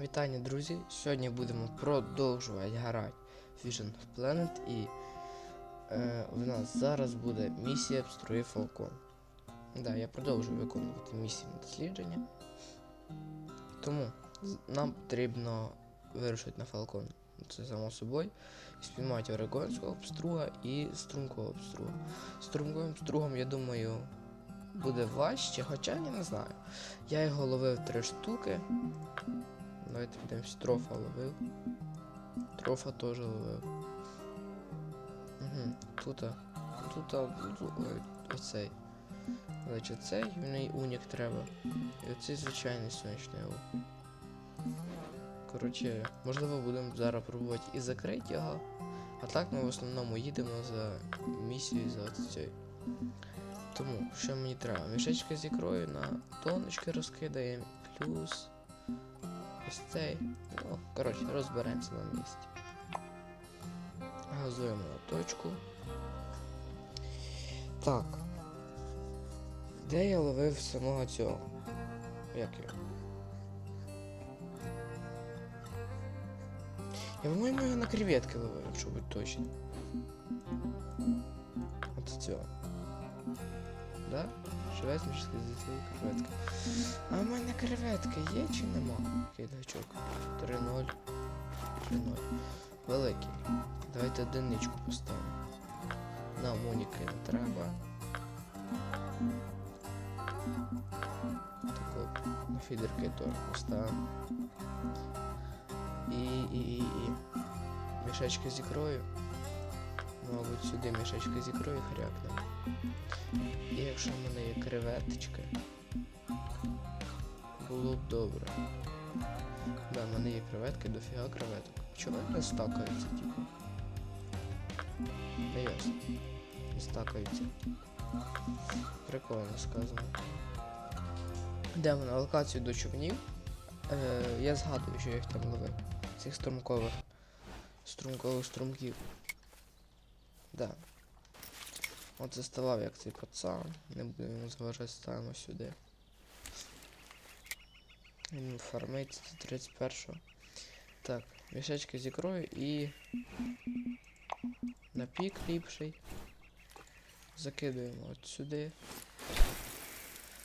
Вітання, друзі! Сьогодні будемо продовжувати грати Vision of Planet і е, в нас зараз буде місія обструї Фалкон. Да, я продовжую виконувати місії на дослідження. Тому нам потрібно вирушити на Фалкон. Це само собою. І спіймати орегонського обструга і струмкового обструга. Струмковим обстругом, я думаю, буде важче, хоча я не знаю. Я його ловив три штуки. Давайте подивимось, трофа ловив. Трофа теж ловив. Угу. Тут. Тут. оцей. Значить, цей мені унік треба. І оцей звичайний сонячний лук. Коротше, можливо, будемо зараз пробувати і закрити його. А так ми в основному їдемо за місією за цією. Тому, що мені треба? Мішечки з ікрою на тонечки розкидаємо, плюс ось цей. Ну, коротше, розберемося на місці. Газуємо на точку. Так. Де я ловив самого цього? Як його? Я, по-моєму, його на креветки ловив, якщо бути точно. От цього. Да? Зі креветки. А в мене креветки є чи нема? Який гачок? 3-0. 3-0. Великий. Давайте одиничку поставимо. Нам уніки не треба. Тако на фідерки теж поставимо. І, і, і, і. Мішечки з ікрою. Мабуть, сюди мішечки з ікрою хрякнемо. І якщо в мене є креветочки, було б добре. Да, в мене є креветки, дофіга креветок. Чого вони стакаються, типу? Не ясно. Стакаються. Прикольно сказано. Йдемо на локацію до човнів. Е, я згадую, що я їх там ловив. Цих струмкових. Струмкових струмків. Да. От заставав як цей пацан. Не будемо йому зважати, ставимо сюди. Він фармить до 31-го. Так, мішечки з ікрою і на пік ліпший. Закидуємо от сюди.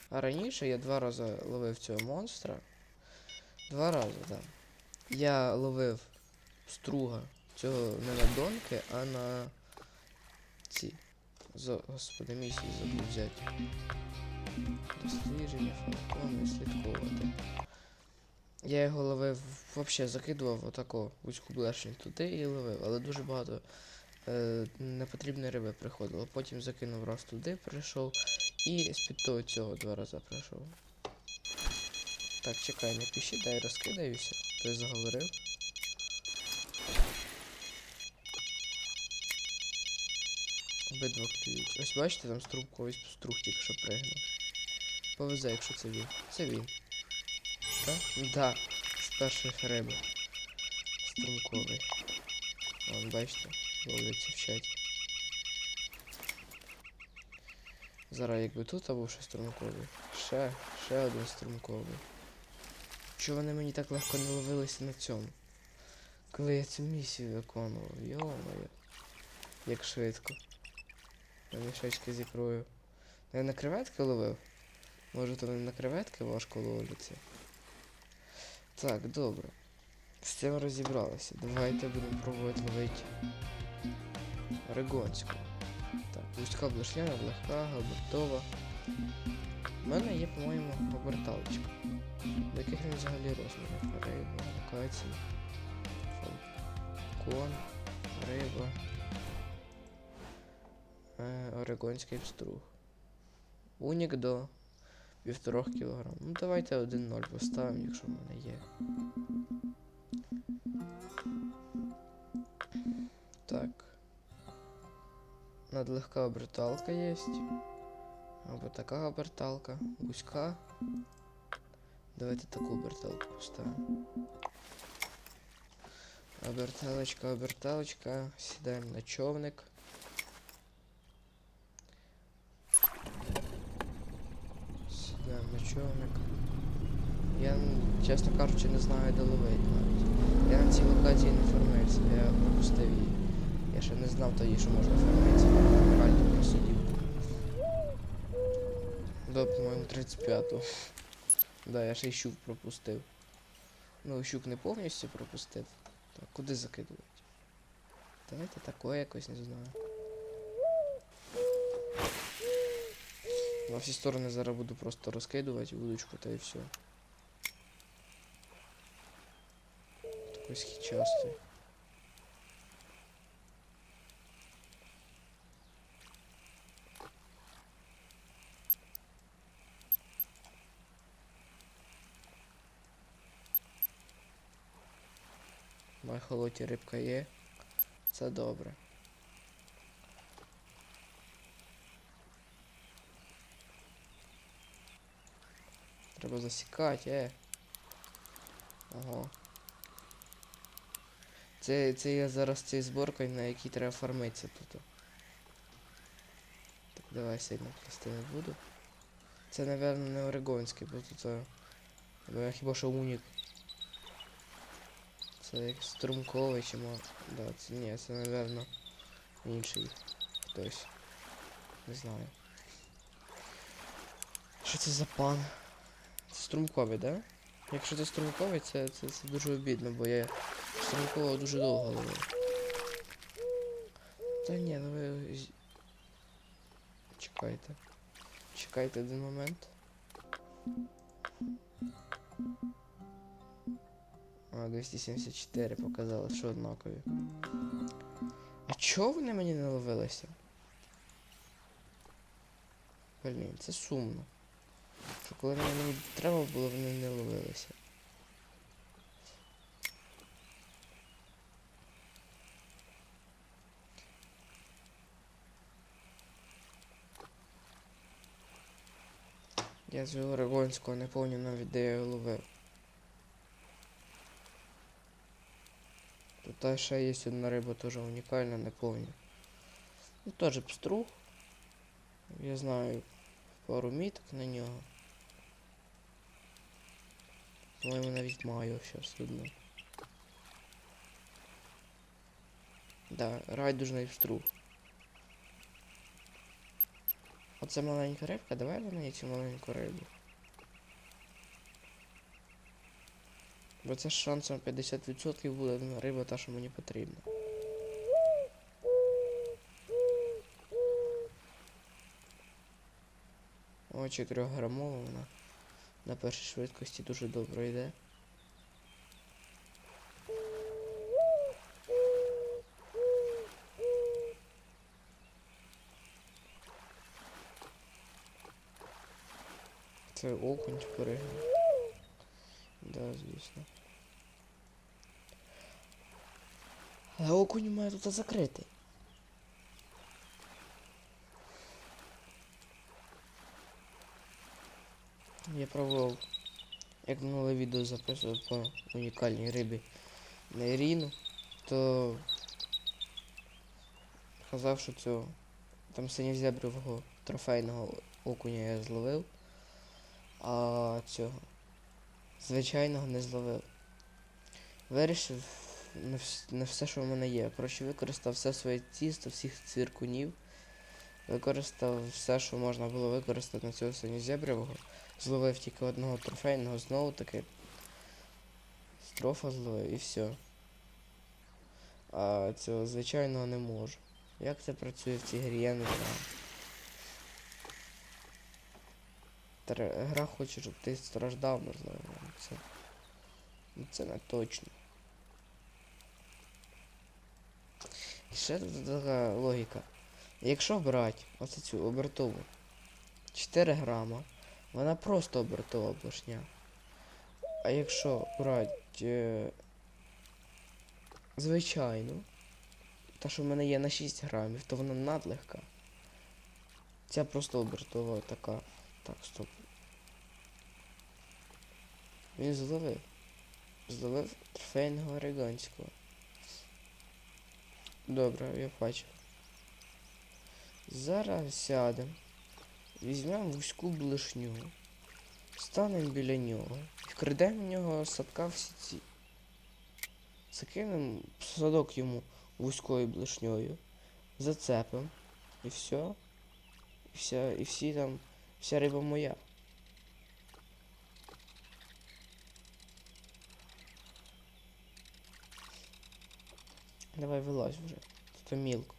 А раніше я два рази ловив цього монстра. Два рази, так. Я ловив струга цього не на донки, а на ці. За, господи, місії забув взяти. Дослідження, фалкон, слідкувати. Я його ловив, взагалі закидував отако вузьку блешню туди і ловив, але дуже багато е, непотрібної риби приходило. Потім закинув раз туди, прийшов і з-під того цього два рази прийшов. Так, чекай, не пиши, дай розкидаюся. Ти заговорив. Обидва клюють. Ось бачите, там струбковий струг тільки що пригнув. Повезе, якщо це він. Це він. Так? Да. З перших риби. Струмковий. Вон, бачите, ловиться в чаті. Зараз якби тут або ще струмковий. Ще, ще один струмковий. Чого вони мені так легко не ловилися на цьому? Коли я цю місію виконував, йо-моє. Як швидко. На мішечки з ікрою. Я на креветки ловив? Може то вони на креветки важко ловляться? Так, добре. З цим розібралися. Давайте будемо пробувати ловити Орегонську. Так, вузька блешняна, легка, габертова. У мене є, по-моєму, оберталочка. До яких він взагалі розмірів? Риба, локація, фалкон, риба. Е, Орегонський пструг. Унік до півторох кілограм. Ну давайте 1-0 поставимо, якщо в мене є. Так. Надлегка оберталка є. Або така оберталка. Вузька. Давайте таку оберталку поставимо. Оберталочка, оберталочка. Сідаємо на човник. Чесно кажучи, не знаю, де ловити навіть. Я на цій локації не фармився, я пропустив її. Я ще не знав тоді, що можна фармитися. Реально просидів. До, по-моєму, 35-го. Да, я ще й щук пропустив. Ну, щук не повністю пропустив. Так, куди закидувати? Давайте такое якось не знаю. На всі сторони зараз буду просто розкидувати вудочку та і все. Такий східчастий. На холоті рибка є. Це добре. Треба засікати, е. Ого. Це, це я зараз цією зборкою, на якій треба фармитися тут. Так, давай сильно плести не буду. Це, напевно, не орегонський, бо тут. е, бо Хіба що унік. Це як струмковий чи мо. Да, це ні, це, напевно, інший хтось. Не знаю. Що це за пан? Це струмковий, да? Якщо це струмковий, це, це, це дуже обідно, бо я струмкового дуже довго ловив. Та ні, ну ви. Чекайте. Чекайте один момент. А, 274 показало, що однакові. А чого вони мені не ловилися? Блін, це сумно. Що коли мені треба було, вони не ловилися. Я з Орегонського не пам'ятаю навіть де я ловив. Тут ще є одна риба теж унікальна, не помню. Ну теж пструг. Я знаю пару міток на нього. По-моєму навіть маю щас одну. Да, райдужний пструг. Оце маленька рибка, давай на неї цю маленьку рибу. Бо це з шансом 50% буде риба та, що мені потрібна. О, 4 грамова вона на першій швидкості дуже добре йде. Це окунь перегнув. Да, звісно. Але окунь мене тут закритий. Я пробував, як минуле відео записував по унікальній рибі на Ірину, то казав, що цього там синьозябревого трофейного окуня я зловив, а цього звичайного не зловив. Вирішив на, вс- на все, що в мене є. Коротше, використав все своє тісто, всіх цвіркунів. Використав все, що можна було використати на цього синьозябревого. Зловив тільки одного трофейного, знову таки. Строфа зловив і все. А цього звичайного не можу. Як це працює в цій грі, я не знаю. Гра хоче, щоб ти страждав, можливо. Це, ну, це не точно. І ще тут така логіка. Якщо брати оце цю обертову 4 грама, вона просто обертова башня. А якщо брати е, звичайну, та що в мене є на 6 грамів, то вона надлегка. Ця просто обертова така. Так, стоп. Він зловив. Зловив трофейного орегонського. Добре, я бачив. Зараз сядемо. Візьмемо вузьку блишню. Станемо біля нього. І вкрадемо в нього садка всі ці. Закинемо садок йому вузькою блишньою. Зацепимо. І все. І вся, і всі там. Вся риба моя. Давай вилазь вже. Тут мілко.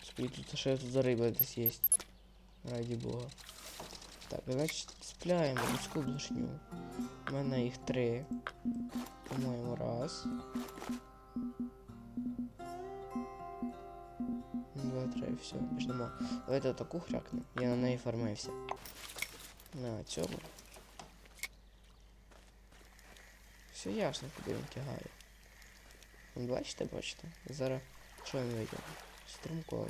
Господи, тут ще тут за риба десь є. Раді Бога. Так, значить, цепляємо людську блишню. У мене їх три. По-моєму, раз. Два, три, все, більш нема. Давайте таку хрякну. Я на неї фармився. На цьому. Все ясно, куди він тягає. Бачите, бачите? Зараз що він вийде? Струмково.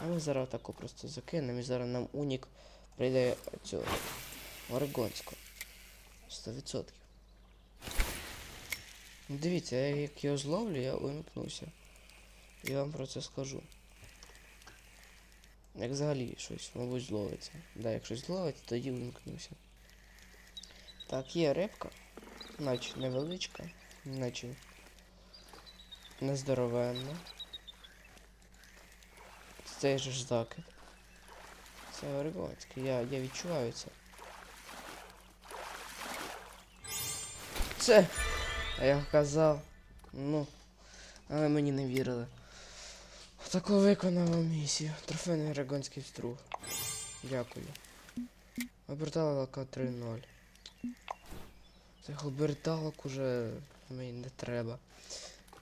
А ми зараз таку просто закинемо і зараз нам унік прийде цього Орегонського. 100%. Ну, Дивіться, я як його зловлю, я вимкнуся. І вам про це скажу. Як взагалі щось, мабуть, зловиться. Да, як щось зловиться, тоді вимкнуся. Так, є рибка. Наче невеличка, наче нездоровенна. Же ж закид. Це Орегонський, я, я відчуваю це. Це! А я казав. Ну. Але мені не вірили. Таку виконала місію. Трофейний Орегонський струг. Дякую. Оберталка 3-0. Цих оберталок уже мені не треба.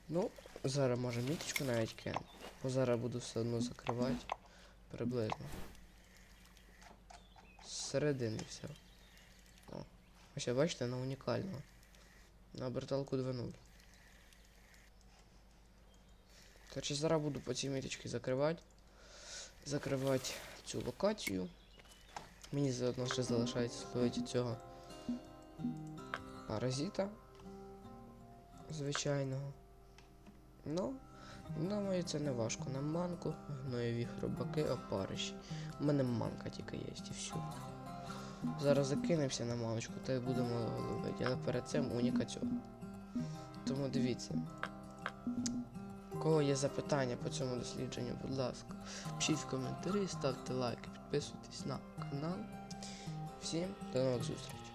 Ну, зараз може міточку навіть кину. Бо зараз буду все одно закривати. Приблизно. З середини все. О. Ось бачите, на унікального. На оберталку 2.0. Короче, зараз буду по цій міточці закривати. Закривати цю локацію. Мені заодно ще залишається зловити цього паразита. Звичайного. Ну, думаю, це не важко. На манку, гноєві хробаки, опариші. У мене манка тільки є і все. Зараз закинемося на маночку та й будемо ловити. Але перед цим уніка цього. Тому дивіться. Кого є запитання по цьому дослідженню, будь ласка, пишіть коментарі, ставте лайки, підписуйтесь на канал. Всім до нових зустрічей.